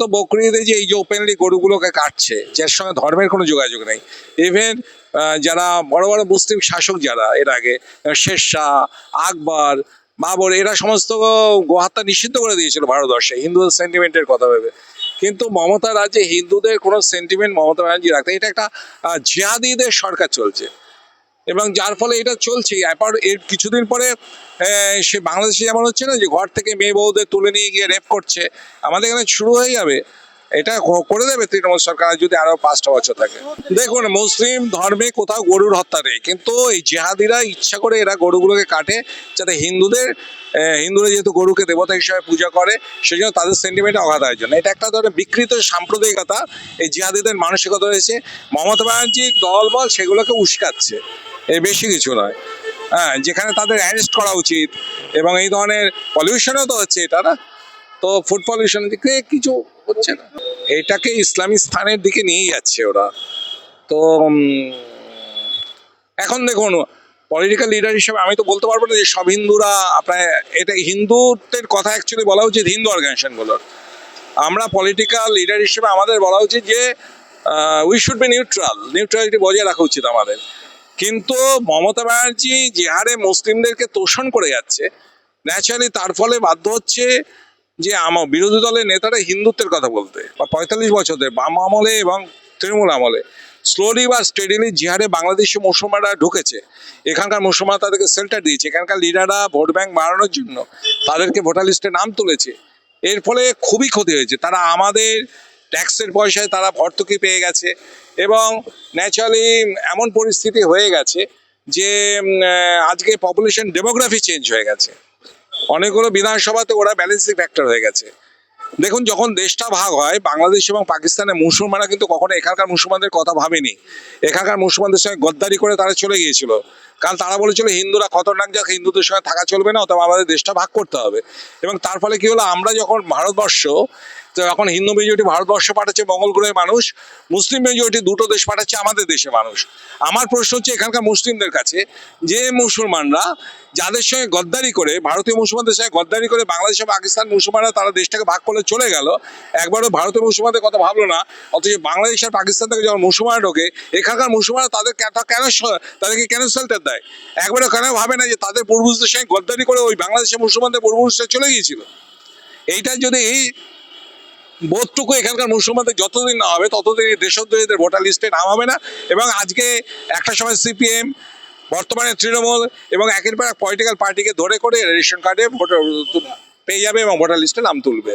তো বকরিদে যে এই যে ওপেনলি গরুগুলোকে কাটছে, যার সঙ্গে ধর্মের কোনো যোগাযোগ নেই। ইভেন যারা বড় বড় মুসলিম শাসক যারা এর আগে শেরশাহ, আকবর বাবর এরা সমস্ত গোহত্যা নিষিদ্ধ করে দিয়েছিল ভারতবর্ষে, হিন্দুদের সেন্টিমেন্টের কথা ভেবে। কিন্তু মমতা রাজ্যে হিন্দুদের কোনো সেন্টিমেন্ট মমতা ব্যানার্জি রাখতে এটা একটা জিহাদিদের সরকার চলছে। এবং যার ফলে এটা চলছে। এরপর এর কিছুদিন পরে সে বাংলাদেশে যেমন হচ্ছে না যে, ঘর থেকে মেয়ে বউদের তুলে নিয়ে গিয়ে রেপ করছে, আমাদের এখানে শুরু হয়ে যাবে। এটা করে দেবে তৃণমূল সরকার যদি আরও পাঁচটা বছর থাকে। দেখুন, মুসলিম ধর্মে কোথাও গরুর হত্যা নেই। কিন্তু এই জেহাদিরা ইচ্ছা করে এরা গরুগুলোকে কাটে, যাতে হিন্দুদের হিন্দুরা যেহেতু গরুকে দেবতা হিসেবে পূজা করে সেই জন্য তাদের সেন্টিমেন্টে আঘাত হয় জন্য। এটা একটা ধরনের বিকৃত সাম্প্রদায়িকতা। এই জিহাদিদের মানসিকতা রয়েছে। মমতা ব্যানার্জি দলবল সেগুলোকে উস্কাচ্ছে। এর বেশি কিছু নয়। হ্যাঁ যেখানে তাদের অ্যারেস্ট করা উচিত এবং এই ধরনের পলিউশনও তো হচ্ছে এটা না? তো ফুড পলিউশন দিকে কিছু হচ্ছে না। এটাকে ইসলামী স্থানের দিকে নিয়ে যাচ্ছে ওরা। তো এখন দেখুন পলিটিক্যাল লিডার হিসেবে আমি তো বলতে পারব না যে সব হিন্দুরা আপনার, এটা হিন্দুদের কথা অ্যাকচুয়ালি বলা উচিত, হিন্দু অর্গানাইজেশনগুলোর আমরা পলিটিক্যাল লিডার হিসেবে আমাদের বলা উচিত যে we should be neutral neutrality বজায় রাখা উচিত আমাদের। কিন্তু মমতা ব্যানার্জি যে হারে মুসলিমদেরকে তোষণ করে যাচ্ছে ন্যাচারালি তার ফলে বাধ্য হচ্ছে যে আমার বিরোধী দলের নেতারা হিন্দুত্বের কথা বলতে। বা পঁয়তাল্লিশ বছর ধরে বাম আমলে এবং তৃণমূল আমলে স্লোলি বা স্টেডিলি যে হারে বাংলাদেশি মুসলমানরা ঢুকেছে, এখানকার মুসলমান তাদেরকে সেল্টার দিয়েছে, এখানকার লিডাররা ভোট ব্যাংক বাড়ানোর জন্য তাদেরকে ভোটার লিস্টে নাম তুলেছে। এর ফলে খুবই ক্ষতি হয়েছে। তারা আমাদের ট্যাক্সের পয়সায় তারা ভর্তুকি পেয়ে গেছে এবং ন্যাচারালি এমন পরিস্থিতি হয়ে গেছে যে আজকে পপুলেশন ডেমোগ্রাফি চেঞ্জ হয়ে গেছে। অনেকগুলো বিধানসভাতে ওরা ব্যালেন্সিং ফ্যাক্টর হয়ে গেছে। দেখুন, যখন দেশটা ভাগ হয়, বাংলাদেশ এবং পাকিস্তানের মুসলমানরা কিন্তু কখনো এখানকার মুসলমানদের কথা ভাবেনি। এখানকার মুসলমানদের সঙ্গে গদ্দারি করে তারা চলে গিয়েছিল। কারণ তারা বলেছিল, হিন্দুরা খতরনাক যাক, হিন্দুদের সঙ্গে থাকা চলবে না, অথবা আমাদের দেশটা ভাগ করতে হবে। এবং তার ফলে কি হলো, আমরা যখন ভারতবর্ষ এখন হিন্দু মেজরিটি ভারতবর্ষ পাঠাচ্ছে, মঙ্গল গ্রহের মানুষ, মুসলিম মেজরিটি দুটো দেশ পাঠাচ্ছে, আমাদের দেশে মানুষ। আমার প্রশ্ন হচ্ছে এখানকার মুসলিমদের কাছে, যে মুসলমানরা যাদের সঙ্গে গদ্দারি করে, ভারতীয় মুসলমানদের সঙ্গে গদ্দারি করে বাংলাদেশ পাকিস্তান মুসলমানরা তারা দেশটাকে ভাগ করে চলে গেল, একবারও ভারতীয় মুসলমানদের কথা ভাবলো না, অথচ বাংলাদেশ আর পাকিস্তান থেকে যখন মুসলমান ঢোকে, এখানকার মুসলমানরা তাদের কেন তাদেরকে কেন শেল্টার দেয়? একবারও কেন ভাবে না যে তাদের পূর্বপুরুষদের সঙ্গে গদ্দারি করে ওই বাংলাদেশের মুসলমানদের পূর্বপুরুষরা চলে গিয়েছিল? এইটা যদি এই বোধটুকু এখানকার মুসলমানদের যতদিন না হবে, ততদিন দেশদ্রোহীদের ভোটার লিস্টে নাম হবে না এবং আজকে একটা সময় সিপিএম, বর্তমানে তৃণমূল এবং একের পর এক পলিটিক্যাল পার্টিকে ধরে করে রেশন কার্ডে ভোটার, পেয়ে যাবে এবং ভোটার লিস্টে নাম তুলবে।